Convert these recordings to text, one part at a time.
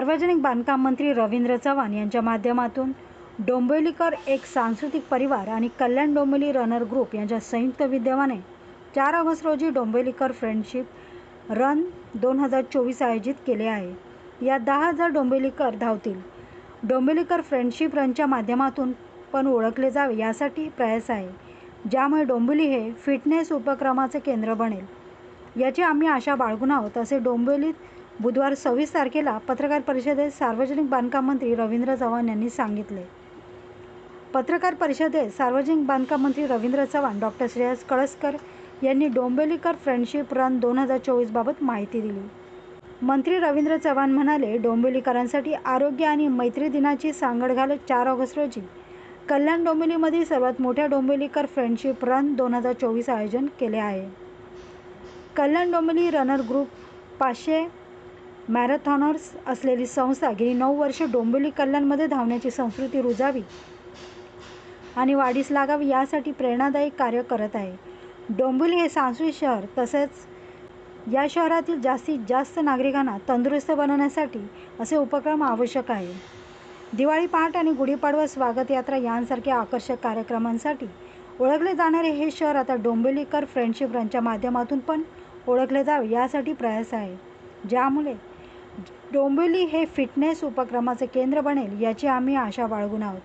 सार्वजनिक बांधकाम मंत्री रवींद्र चव्हाण यांच्या माध्यमातून डोंबिवलीकर एक सांस्कृतिक परिवार आणि कल्याण डोंबिवली रनर ग्रुप यांच्या संयुक्त विद्यमाने चार ऑगस्ट रोजी डोंबिवलीकर फ्रेंडशिप रन दोन हजार चोवीस आयोजित केले आहे. या दहा हजार डोंबिवलीकर धावतील. डोंबिवलीकर फ्रेंडशिप रनच्या माध्यमातून पण ओळखले जावे यासाठी प्रयास आहे ज्यामुळे डोंबिवली हे फिटनेस उपक्रमाचे केंद्र बनेल. याची आम्ही आशा बाळगून आहोत असे डोंबिवलीत बुधवार सव्वीस तारखेला पत्रकार परिषदेत सार्वजनिक बांधकाम मंत्री रवींद्र चव्हाण यांनी सांगितले. पत्रकार परिषदेत सार्वजनिक बांधकाम मंत्री रवींद्र चव्हाण डॉक्टर श्रेयस कळसकर यांनी डोंबिवलीकर फ्रेंडशिप रन दोन हजार चोवीसबाबत माहिती दिली. मंत्री रवींद्र चव्हाण म्हणाले डोंबिवलीकरांसाठी आरोग्य आणि मैत्री दिनाची सांगड घालत चार ऑगस्ट रोजी कल्याण डोंबिवलीमध्ये सर्वात मोठ्या डोंबिवलीकर फ्रेंडशिप रन दोन हजार चोवीस आयोजन केले आहे. कल्याण डोंबिवली रनर ग्रुप पाचशे मॅरेथॉनर्स असलेली संस्था गेली नऊ वर्षे डोंबिवली कल्याणमध्ये धावण्याची संस्कृती रुजावी आणि वाढीस लागावी यासाठी प्रेरणादायी कार्य करत आहे. डोंबिवली हे सांस्कृतिक शहर तसेच या शहरातील जास्तीत जास्त नागरिकांना तंदुरुस्त बनवण्यासाठी असे उपक्रम आवश्यक आहे. दिवाळी पहाट आणि गुढीपाडवा स्वागत यात्रा यांसारख्या आकर्षक कार्यक्रमांसाठी ओळखले जाणारे हे शहर आता डोंबिवलीकर फ्रेंडशिप रनच्या माध्यमातून पण ओळखले जावे यासाठी प्रयास आहे. ज्यामुळे डोंबिवली हे फिटनेस उपक्रमाचे केंद्र बनेल याची आम्ही आशा बाळगून आहोत.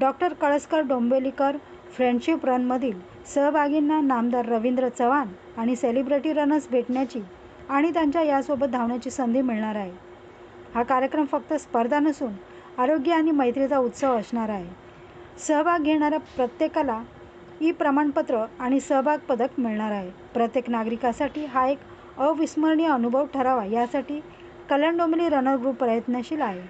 डॉक्टर कळसकर डोंबिवलीकर फ्रेंडशिप रनमधील सहभागींना नामदार रवींद्र चव्हाण आणि सेलिब्रिटी रनर्स भेटण्याची आणि त्यांच्या यासोबत धावण्याची संधी मिळणार आहे. हा कार्यक्रम फक्त स्पर्धा नसून आरोग्य आणि मैत्रीचा उत्सव असणार आहे. सहभाग घेणाऱ्या प्रत्येकाला ई प्रमाणपत्र आणि सहभाग पदक मिळणार आहे. प्रत्येक नागरिकासाठी हा एक अविस्मरणीय अनुभव ठरावा यासाठी कल्याण डोंबिवली रनर ग्रुप प्रयत्नशील आहे.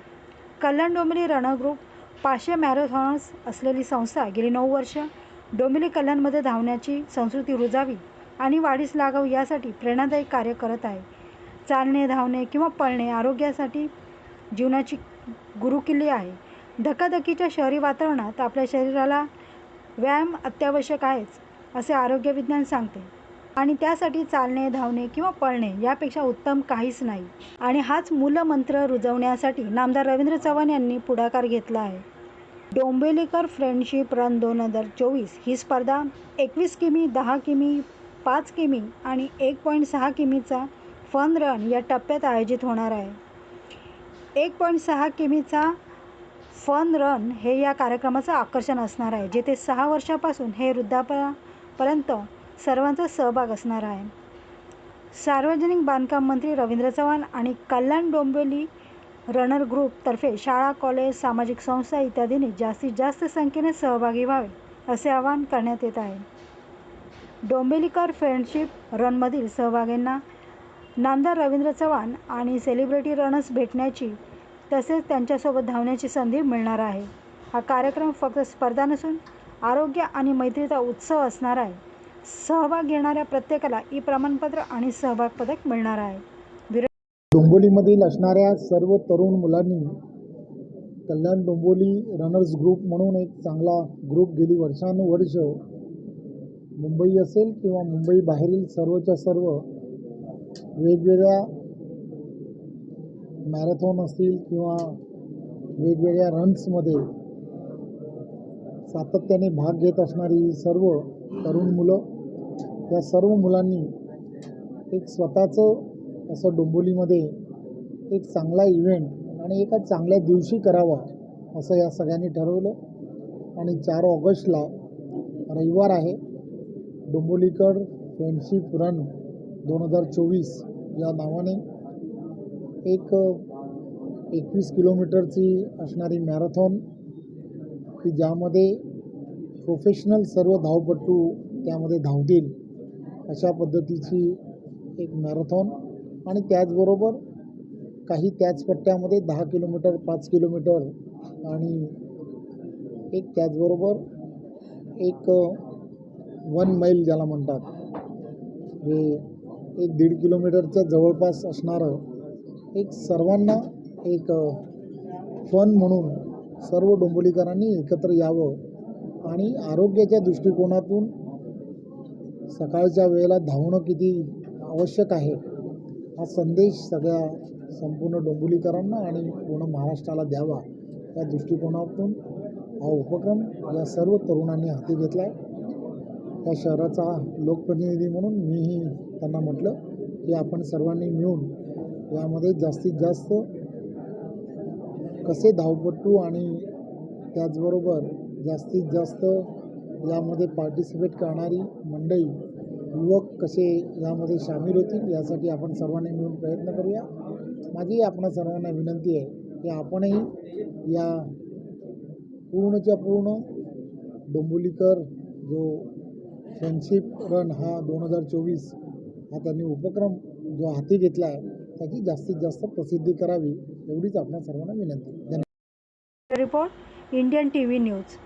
कल्याण डोंबिवली रनर ग्रुप पाचशे मॅरेथॉनर्स असलेली संस्था गेली नऊ वर्ष डोंबिवली कल्याणमध्ये धावण्याची संस्कृती रुजावी आणि वाढीस लागावी यासाठी प्रेरणादायी कार्य करत आहे. चालणे धावणे किंवा पळणे आरोग्यासाठी जीवनाची गुरुकिल्ली आहे. धकाधकीच्या शहरी वातावरणात आपल्या शरीराला व्यायाम अत्यावश्यक आहेच असे आरोग्यविज्ञान सांगते. आणि त्यासाठी चालणे धावणे किंवा पळणे यापेक्षा उत्तम काहीच नाही. आणि हाच मूलमंत्र रुजवण्यासाठी नामदार रवींद्र चव्हाण यांनी पुढाकार घेतला आहे. डोंबिवलीकर फ्रेंडशिप रन दोन हजार चोवीस ही स्पर्धा एकवीस किमी दहा किमी पाच किमी आणि एक पॉईंट सहा किमीचा फन रन या टप्प्यात आयोजित होणार आहे. एक पॉईंट सहा किमीचा फन रन हे या कार्यक्रमाचं आकर्षण असणार आहे जेथे सहा वर्षापासून हे वृद्धापपर्यंत सर्वांचा सहभाग असणार आहे. सार्वजनिक बांधकाम मंत्री रवींद्र चव्हाण आणि कल्याण डोंबिवली रनर ग्रुपतर्फे शाळा कॉलेज सामाजिक संस्था इत्यादींनी जास्तीत जास्त संख्येने सहभागी व्हावे असे आवाहन करण्यात येत आहे. डोंबिवलीकर फ्रेंडशिप रनमधील सहभागींना नामदार रवींद्र चव्हाण आणि सेलिब्रिटी रनर्स भेटण्याची तसेच त्यांच्यासोबत धावण्याची संधी मिळणार आहे. हा कार्यक्रम फक्त स्पर्धा नसून आरोग्य आणि मैत्रीचा उत्सव असणार आहे. सहभाग घेणाऱ्या प्रत्येकाला ई प्रमाणपत्र आणि सहभाग पदक मिळणार आहे. डोंबोलीमधील असणाऱ्या सर्व तरुण मुलांनी कल्याण डोंबोली रनर्स ग्रुप म्हणून एक चांगला ग्रुप गेली वर्षानुवर्ष. मुंबई असेल किंवा मुंबई बाहेरील सर्वच्या सर्व वेगवेगळ्या मॅरेथॉन असतील किंवा वेगवेगळ्या रन्समध्ये सातत्याने भाग घेत असणारी सर्व तरुण मुलं या सर्व मुलांनी एक स्वतःचं असं डोंबोलीमध्ये एक चांगला इव्हेंट आणि एका चांगल्या दिवशी करावा असं या सगळ्यांनी ठरवलं. आणि चार ऑगस्टला रविवार आहे. डोंबोलीकड फ्रेंडशिप रन दोन हजार चोवीस या नावाने एक एकवीस किलोमीटरची असणारी मॅरेथॉन की ज्यामध्ये प्रोफेशनल सर्व धावपटू त्यामध्ये धावतील. अशा पद्धतीची एक मॅरेथॉन आणि त्याचबरोबर काही त्याच पट्ट्यामध्ये दहा किलोमीटर पाच किलोमीटर आणि एक त्याचबरोबर एक वन मैल ज्याला म्हणतात. हे एक दीड किलोमीटरच्या जवळपास असणारं एक सर्वांना एक फन म्हणून सर्व डोंबोलीकरांनी एकत्र यावं आणि आरोग्याच्या दृष्टिकोनातून सकाळच्या वेळेला धावणं किती आवश्यक आहे? हा संदेश सगळ्या संपूर्ण डोंबिवलीकरांना आणि पूर्ण महाराष्ट्राला द्यावा या दृष्टिकोनातून हा उपक्रम या सर्व तरुणांनी हाती घेतला आहे या शहराचा लोकप्रतिनिधी म्हणून मीही त्यांना म्हटलं की आपण सर्वांनी मिळून यामध्ये जास्तीत जास्त कसे धावपट्टू आणि त्याचबरोबर जास्तीत जास्त यामध्ये पार्टिसिपेट करणारी मंडळी युवक कसे यामध्ये सामील होतील यासाठी आपण सर्वांनी मिळून प्रयत्न करूया. माझी आपण सर्वांना विनंती आहे की आपणही या पूर्णच्या पूर्ण डोंबोलीकर जो फ्रेंडशिप रन हा दोन हजार चोवीस हा त्यांनी उपक्रम जो हाती घेतला आहे त्याची जास्तीत जास्त प्रसिद्धी करावी एवढीच आपण सर्वांना विनंती धन्यवाद. Report Indian T V news